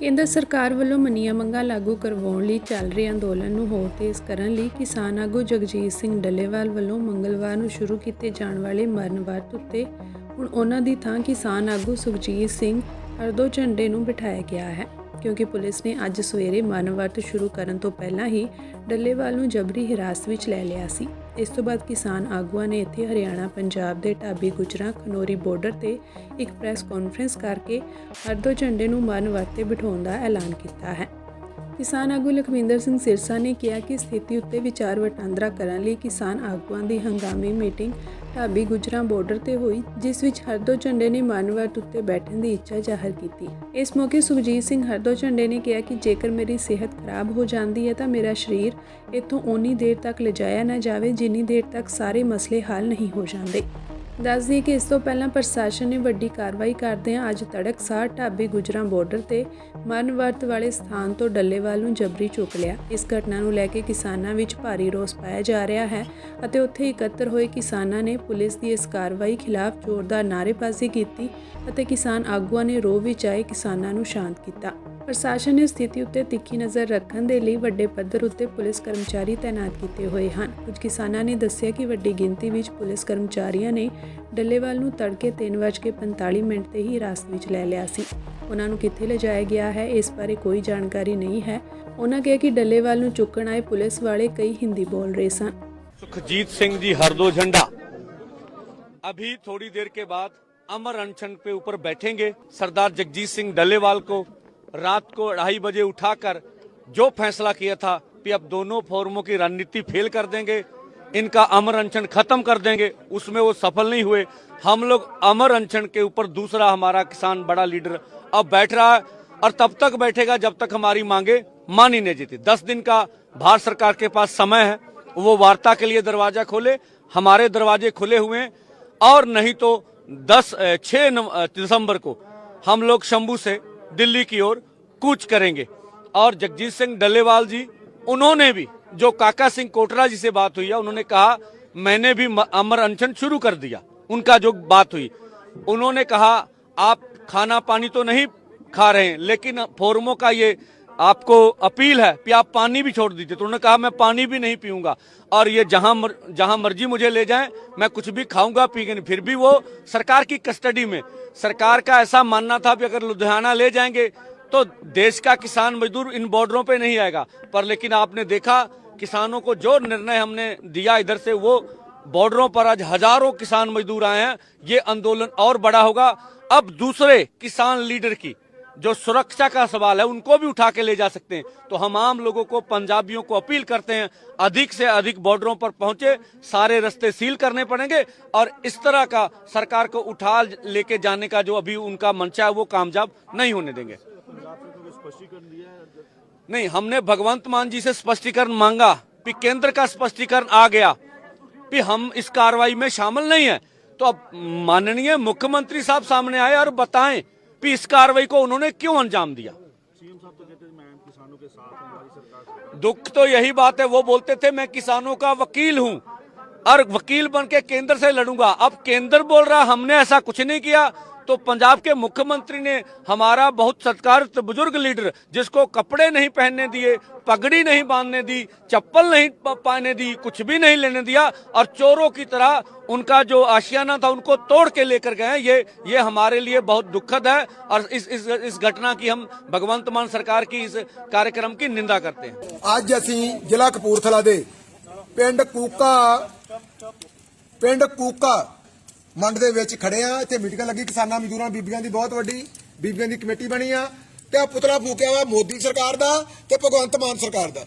ਕੇਂਦਰ ਸਰਕਾਰ ਵੱਲੋਂ ਮੰਨੀਆਂ ਮੰਗਾਂ ਲਾਗੂ ਕਰਵਾਉਣ ਲਈ ਚੱਲ ਰਹੇ ਅੰਦੋਲਨ ਨੂੰ ਹੋਰ ਤੇਜ਼ ਕਰਨ ਲਈ ਕਿਸਾਨ ਆਗੂ ਜਗਜੀਤ ਸਿੰਘ ਡੱਲੇਵਾਲ ਵੱਲੋਂ ਮੰਗਲਵਾਰ ਨੂੰ ਸ਼ੁਰੂ ਕੀਤੇ ਜਾਣ ਵਾਲੇ ਮਰਨ ਵਰਤ ਉੱਤੇ ਹੁਣ ਉਹਨਾਂ ਦੀ ਥਾਂ ਕਿਸਾਨ ਆਗੂ ਸੁਖਜੀਤ ਸਿੰਘ ਅਰਦੋ ਝੰਡੇ ਨੂੰ ਬਿਠਾਇਆ ਗਿਆ ਹੈ। ਕਿਉਂਕਿ ਪੁਲਿਸ ਨੇ ਅੱਜ ਸਵੇਰੇ ਮਰਨ ਸ਼ੁਰੂ ਕਰਨ ਤੋਂ ਪਹਿਲਾਂ ਹੀ ਡੱਲੇਵਾਲ ਨੂੰ ਜਬਰੀ ਹਿਰਾਸਤ ਵਿੱਚ ਲੈ ਲਿਆ ਸੀ। ਇਸ ਤੋਂ ਬਾਅਦ ਕਿਸਾਨ ਆਗੂਆਂ ਨੇ ਇੱਥੇ ਹਰਿਆਣਾ, ਪੰਜਾਬ ਦੇ ਢਾਬੀ ਗੁਜਰਾਂ, ਖਨੋਰੀ ਬਾਰਡਰ ਤੇ ਇੱਕ ਪ੍ਰੈਸ ਕਾਨਫਰੰਸ ਕਰਕੇ ਹਰਦੋ ਝੰਡੇ ਨੂੰ ਮਰਨ ਵਰਤ ਤੇ ਬਿਠਾਉਣ ਦਾ ਐਲਾਨ ਕੀਤਾ ਹੈ। ਕਿਸਾਨ ਆਗੂ ਲਖਵਿੰਦਰ ਸਿੰਘ ਸਿਰਸਾ ਨੇ ਕਿਹਾ ਕਿ ਸਥਿਤੀ ਉੱਤੇ ਵਿਚਾਰ ਵਟਾਂਦਰਾ ਕਰਨ ਲਈ ਕਿਸਾਨ ਆਗੂਆਂ ਦੀ ਹੰਗਾਮੀ ਮੀਟਿੰਗ ਢਾਬੀ ਗੁਜਰਾਂ ਬਾਰਡਰ ਤੇ ਹੋਈ, ਜਿਸ ਵਿੱਚ ਹਰਦੋ ਝੰਡੇ ਨੇ ਮਾਨਵਰਤ ਉੱਤੇ ਬੈਠਣ ਦੀ ਇੱਛਾ ਜ਼ਾਹਰ ਕੀਤੀ। ਇਸ ਮੌਕੇ ਸੁਖਜੀਤ ਸਿੰਘ ਹਰਦੋ ਝੰਡੇ ਨੇ ਕਿਹਾ ਕਿ ਜੇਕਰ ਮੇਰੀ ਸਿਹਤ ਖਰਾਬ ਹੋ ਜਾਂਦੀ ਹੈ ਤਾਂ ਮੇਰਾ ਸਰੀਰ ਇੱਥੋਂ ਓਨੀ ਦੇਰ ਤੱਕ ਲਿਜਾਇਆ ਨਾ ਜਾਵੇ, ਜਿੰਨੀ ਦੇਰ ਤੱਕ ਸਾਰੇ ਮਸਲੇ ਹੱਲ ਨਹੀਂ ਹੋ ਜਾਂਦੇ। ਦੱਸ ਦਈਏ ਕਿ ਇਸ ਤੋਂ ਪਹਿਲਾਂ ਪ੍ਰਸ਼ਾਸਨ ਨੇ ਵੱਡੀ ਕਾਰਵਾਈ ਕਰਦਿਆਂ ਅੱਜ ਤੜਕਸਾਰ ਢਾਬੇ ਗੁਜਰਾਂ ਬਾਰਡਰ ਤੇ ਮਰਨ ਵਰਤ ਵਾਲੇ ਸਥਾਨ ਤੋਂ ਡੱਲੇਵਾਲ ਨੂੰ ਜਬਰੀ ਚੁੱਕ ਲਿਆ। ਇਸ ਘਟਨਾ ਨੂੰ ਲੈ ਕੇ ਕਿਸਾਨਾਂ ਵਿੱਚ ਭਾਰੀ ਰੋਸ ਪਾਇਆ ਜਾ ਰਿਹਾ ਹੈ ਅਤੇ ਉੱਥੇ ਇਕੱਤਰ ਹੋਏ ਕਿਸਾਨਾਂ ਨੇ ਪੁਲਿਸ ਦੀ ਇਸ ਕਾਰਵਾਈ ਖਿਲਾਫ ਜ਼ੋਰਦਾਰ ਨਾਅਰੇਬਾਜ਼ੀ ਕੀਤੀ ਅਤੇ ਕਿਸਾਨ ਆਗੂਆਂ ਨੇ ਰੋਹ ਵਿੱਚ ਆਏ ਕਿਸਾਨਾਂ ਨੂੰ ਸ਼ਾਂਤ ਕੀਤਾ। ਪ੍ਰਸ਼ਾਸਨ ਨੇ ਸਥਿਤੀ ਉੱਤੇ ਤਿੱਖੀ ਨਜ਼ਰ ਰੱਖਣ ਦੇ ਲਈ ਵੱਡੇ ਪੱਧਰ ਉੱਤੇ ਪੁਲਿਸ ਕਰਮਚਾਰੀ ਤਾਇਨਾਤ ਕੀਤੇ ਹੋਏ ਹਨ ਕੁਝ ਕਿਸਾਨਾਂ ਨੇ ਦੱਸਿਆ ਕਿ ਵੱਡੀ ਗਿਣਤੀ ਵਿੱਚ ਪੁਲਿਸ ਕਰਮਚਾਰੀਆਂ ਨੇ ਡੱਲੇਵਾਲ ਨੂੰ ਤੜਕੇ 3:45 ਮਿੰਟ ਤੇ ਹੀ ਹਿਰਾਸਤ ਵਿੱਚ ਲੈ ਲਿਆ ਸੀ ਉਹਨਾਂ ਨੂੰ ਕਿੱਥੇ ਲਿਜਾਇਆ ਗਿਆ ਹੈ ਇਸ ਬਾਰੇ ਕੋਈ ਜਾਣਕਾਰੀ ਨਹੀਂ ਹੈ ਉਹਨਾਂ ਕਿਹਾ ਕਿ ਡੱਲੇਵਾਲ ਨੂੰ ਚੁੱਕਣ ਆਏ ਪੁਲਿਸ ਵਾਲੇ ਕਈ ਹਿੰਦੀ ਬੋਲ ਰਹੇ ਸਨ सुखजीत सिंह जी हरदो झंडा अभी थोड़ी देर के बाद अमर अनशन पे ऊपर बैठेंगे सरदार जगजीत सिंह डल्लेवाल को रात को अढ़ाई बजे उठाकर जो फैसला किया था कि अब दोनों फोरमों की रणनीति फेल कर देंगे, इनका अमर अनशन खत्म कर देंगे, उसमें वो सफल नहीं हुए। हम लोग अमर अनशन के ऊपर दूसरा हमारा किसान बड़ा लीडर अब बैठ रहा है और तब तक बैठेगा जब तक हमारी मांगे मानी नहीं जीती। दस दिन का भारत सरकार के पास समय है, वो वार्ता के लिए दरवाज़ा खोले, हमारे दरवाजे खुले हुए और नहीं तो दस छह दिसंबर को हम लोग शंभू से दिल्ली की ओर कूच करेंगे। और जगजीत सिंह डल्लेवाल जी, उन्होंने भी, जो काका सिंह कोटरा जी से बात हुई है, उन्होंने कहा, मैंने भी अमर अनशन शुरू कर दिया। उनका जो बात हुई, उन्होंने कहा, आप खाना पानी तो नहीं खा रहे हैं, लेकिन फोरमों का ये आपको अपील है कि आप पानी भी छोड़ दीजिए। तो उन्होंने कहा मैं पानी भी नहीं पीऊँगा। और ये जहाँ मर, जहाँ मर्ज़ी मुझे ले जाएँ मैं कुछ भी खाऊँगा पीऊँगा नहीं। फिर भी वो सरकार की कस्टडी में सरकार का ऐसा मानना था कि अगर लुधियाना ले जाएँगे तो देश का किसान मजदूर इन बॉर्डरों पर नहीं आएगा। पर लेकिन आपने देखा किसानों को जो निर्णय हमने दिया इधर से वो बॉर्डरों पर आज हज़ारों किसान मजदूर आए हैं। ये आंदोलन और बड़ा होगा। अब दूसरे किसान लीडर की जो सुरक्षा का सवाल है, उनको भी उठा के ले जा सकते हैं। तो हम आम लोगों को, पंजाबियों को अपील करते हैं, अधिक से अधिक बॉर्डरों पर पहुँचे, सारे रास्ते सील करने पड़ेंगे, और इस तरह का सरकार को उठा लेके जाने का जो अभी उनका मंशा है, वो कामयाब नहीं होने देंगे। नहीं, हमने भगवंत मान जी से स्पष्टीकरण मांगा, कि केंद्र का स्पष्टीकरण आ गया, कि हम इस कार्रवाई में शामिल नहीं है। तो अब माननीय मुख्यमंत्री साहब सामने आए और बताएँ कि इस कार्रवाई को उन्होंने क्यों अंजाम दिया दुख तो यही बात है वो बोलते थे मैं किसानों का वकील हूं और वकील बन के केंद्र से लड़ूँगा। अब केंद्र बोल रहा, हमने ऐसा कुछ नहीं किया। तो पंजाब के मुख्यमंत्री ने हमारा बहुत सत्कार बुज़ुर्ग लीडर, जिसको कपड़े नहीं पहनने दिए, पगड़ी नहीं बांधने दी, चप्पल नहीं पाने दी, कुछ भी नहीं लेने दिया, और चोरों की तरह उनका जो आशियाना था, उनको तोड़ के लेकर गए ये ये हमारे लिए बहुत दुखद है, और इस इस इस घटना की हम भगवंत मान सरकार की इस कार्यक्रम की निंदा करते हैं। आज जैसी जिला कपूरथला दे ਪਿੰਡ ਕੂਕਾ ਪਿੰਡ ਕੂਕਾ ਮੰਡ ਦੇ ਵਿੱਚ ਖੜੇ ਆ। ਇੱਥੇ ਮੀਟਿੰਗ ਲੱਗੀ ਕਿਸਾਨਾਂ, ਮਜ਼ਦੂਰਾਂ, ਬੀਬੀਆਂ ਦੀ ਬਹੁਤ ਵੱਡੀ। ਬੀਬੀਆਂ ਦੀ ਕਮੇਟੀ ਬਣੀ ਆ ਤੇ ਆ ਪੁਤਲਾ ਫੂਕਿਆ ਵਾ ਮੋਦੀ ਸਰਕਾਰ ਦਾ ਤੇ ਭਗਵੰਤ ਮਾਨ ਸਰਕਾਰ ਦਾ,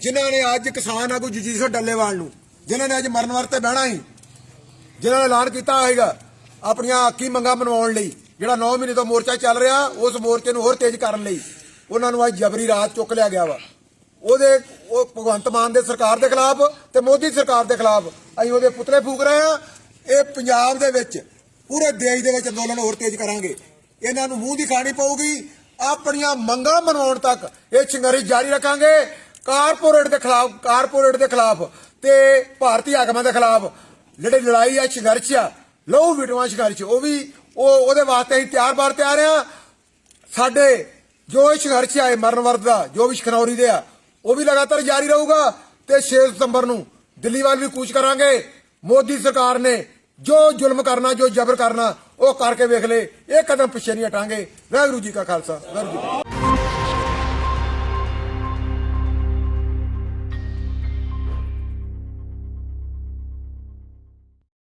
ਜਿਨ੍ਹਾਂ ਨੇ ਅੱਜ ਕਿਸਾਨ ਆਗੂ ਜਗਜੀਤ ਸਿੰਘ ਡੱਲੇਵਾਲ ਨੂੰ, ਜਿਨ੍ਹਾਂ ਨੇ ਅੱਜ ਮਰਨ ਵਰਤੇ ਬਹਿਣਾ ਸੀ, ਜਿਨ੍ਹਾਂ ਨੇ ਐਲਾਨ ਕੀਤਾ ਹੋਏਗਾ ਆਪਣੀਆਂ ਹੱਕੀ ਮੰਗਾਂ ਮਨਵਾਉਣ ਲਈ, ਜਿਹੜਾ 9 ਮਹੀਨੇ ਤੋਂ ਮੋਰਚਾ ਚੱਲ ਰਿਹਾ, ਉਸ ਮੋਰਚੇ ਨੂੰ ਹੋਰ ਤੇਜ਼ ਕਰਨ ਲਈ, ਉਹਨਾਂ ਨੂੰ ਅੱਜ ਜਬਰੀ ਰਾਤ ਚੁੱਕ ਲਿਆ ਗਿਆ ਵਾ। ਉਹਦੇ, ਉਹ ਭਗਵੰਤ ਮਾਨ ਦੇ ਸਰਕਾਰ ਦੇ ਖਿਲਾਫ ਤੇ ਮੋਦੀ ਸਰਕਾਰ ਦੇ ਖਿਲਾਫ ਅਸੀਂ ਉਹਦੇ ਪੁਤਲੇ ਫੂਕ ਰਹੇ ਆ ਇਹ ਪੰਜਾਬ ਦੇ ਵਿੱਚ, ਪੂਰੇ ਦੇਸ਼ ਦੇ ਵਿੱਚ ਅੰਦੋਲਨ ਹੋਰ ਤੇਜ਼ ਕਰਾਂਗੇ। ਇਹਨਾਂ ਨੂੰ ਮੂੰਹ ਦੀ ਖਾਣੀ ਪਊਗੀ। ਆਪਣੀਆਂ ਮੰਗਾਂ ਮਨਾਉਣ ਤੱਕ ਇਹ ਸੰਘਰਸ਼ ਜਾਰੀ ਰੱਖਾਂਗੇ। ਕਾਰਪੋਰੇਟ ਦੇ ਖਿਲਾਫ, ਕਾਰਪੋਰੇਟ ਦੇ ਖਿਲਾਫ ਤੇ ਭਾਰਤੀ ਆਗਮਾਂ ਦੇ ਖਿਲਾਫ ਜਿਹੜੇ ਲੜਾਈ ਆ ਸੰਘਰਸ਼ ਆ, ਲਹੂ ਵਿਟਵਾ ਸੰਘਰਸ਼ ਉਹ ਵੀ ਉਹ, ਉਹਦੇ ਵਾਸਤੇ ਅਸੀਂ ਤਿਆਰ ਬਾਰ ਤਿਆਰ ਆ। ਸਾਡੇ ਜੋ ਇਹ ਸੰਘਰਸ਼ ਆਏ ਮਰਨ ਵਰਤ ਦਾ, ਜੋ ਵੀ ਖਨੌਰੀ ਦੇ ਆ ਉਹ ਵੀ ਲਗਾਤਾਰ ਜਾਰੀ ਰਹੂਗਾ ਤੇ 6 ਸਤੰਬਰ ਨੂੰ ਦਿੱਲੀ ਵੱਲ ਵੀ ਕੂਚ ਕਰਾਂਗੇ। ਮੋਦੀ ਸਰਕਾਰ ਨੇ ਜੋ ਜ਼ੁਲਮ ਕਰਨਾ, ਜੋ ਜ਼ਬਰ ਕਰਨਾ, ਉਹ ਕਰਕੇ ਵੇਖ ਲੈ ਇਹ ਕਦਮ ਪਿੱਛੇ ਨਹੀਂ ਹਟਾਂਗੇ। ਵਾਹਿਗੁਰੂ ਜੀ ਕਾ ਖਾਲਸਾ, ਵਾਹਿਗੁਰੂ ਜੀ